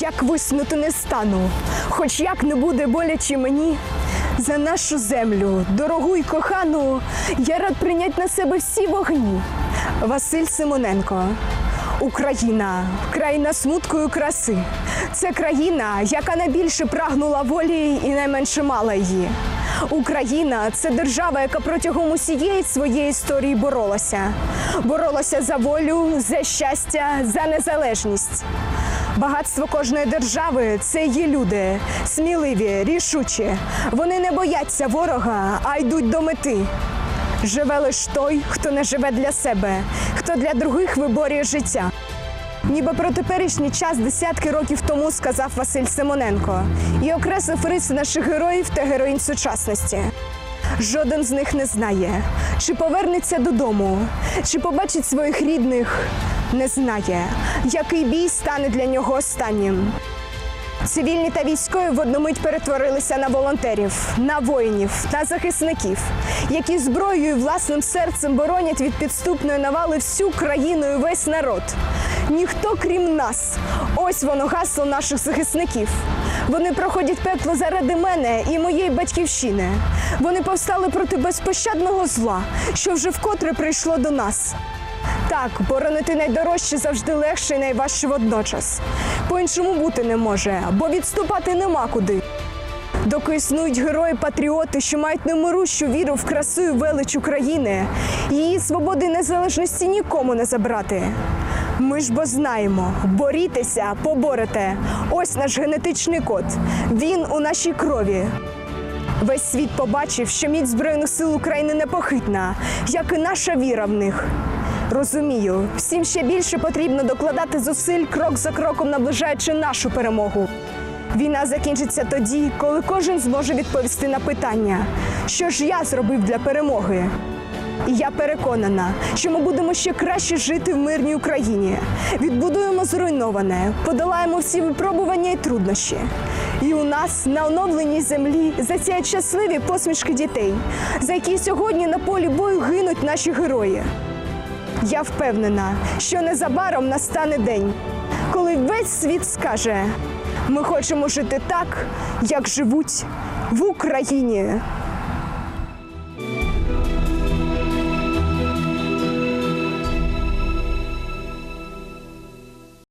як виснути не стану, хоч як не буде боляче мені. За нашу землю, дорогу й кохану, я рад прийняти на себе всі вогні. Василь Симоненко. Україна, країна смутку і краси. Це країна, яка найбільше прагнула волі і найменше мала її. Україна це держава, яка протягом усієї своєї історії боролася. Боролася за волю, за щастя, за незалежність. Багатство кожної держави це її люди, сміливі, рішучі. Вони не бояться ворога, а йдуть до мети. Живе лиш той, хто не живе для себе, хто для других виборює життя. Ніби про теперішній час десятки років тому сказав Василь Симоненко і окреслив риси наших героїв та героїнь сучасності. Жоден з них не знає, чи повернеться додому, чи побачить своїх рідних, не знає, який бій стане для нього останнім. Цивільні та військові в одну мить перетворилися на волонтерів, на воїнів, на захисників, які зброєю і власним серцем боронять від підступної навали всю країну і весь народ. Ніхто крім нас. Ось воно гасло наших захисників. Вони проходять пекло заради мене і моєї батьківщини. Вони повстали проти безпощадного зла, що вже вкотре прийшло до нас. Так, боронити найдорожче завжди легше і найважче водночас. По-іншому бути не може, бо відступати нема куди. Доки існують герої-патріоти, що мають немирущу віру в красу і велич України, її свободи і незалежності нікому не забрати. Ми ж бо знаємо, борітеся, поборете. Ось наш генетичний код. Він у нашій крові. Весь світ побачив, що міць Збройних сил України непохитна, як і наша віра в них. Розумію, всім ще більше потрібно докладати зусиль крок за кроком, наближаючи нашу перемогу. Війна закінчиться тоді, коли кожен зможе відповісти на питання, що ж я зробив для перемоги. І я переконана, що ми будемо ще краще жити в мирній Україні. Відбудуємо зруйноване, подолаємо всі випробування і труднощі. І у нас на оновленій землі засяють щасливі посмішки дітей, за які сьогодні на полі бою гинуть наші герої. Я впевнена, що незабаром настане день, коли весь світ скаже: ми хочемо жити так, як живуть в Україні.